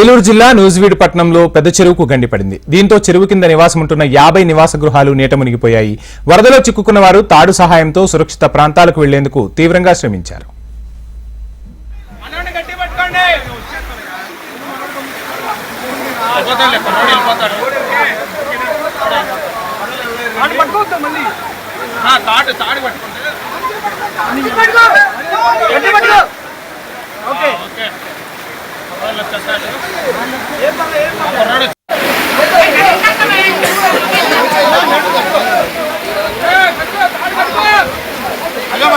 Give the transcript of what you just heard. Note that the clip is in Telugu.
ఏలూరు జిల్లా నూజివీడు పట్టణంలో పెద్ద చెరువుకు గండిపడింది దీంతో చెరువు కింద నివాసం ఉంటున్న యాభై నివాస గృహాలు నీట మునిగిపోయాయి. వరదలో చిక్కుకున్న వారు తాడు సహాయంతో సురక్షిత ప్రాంతాలకు వెళ్ళేందుకు తీవ్రంగా శ్రమించారు. తాడు కుర్రోళ్ళు వచ్చేసారు. ఆ కుర్రోడు అయ్యో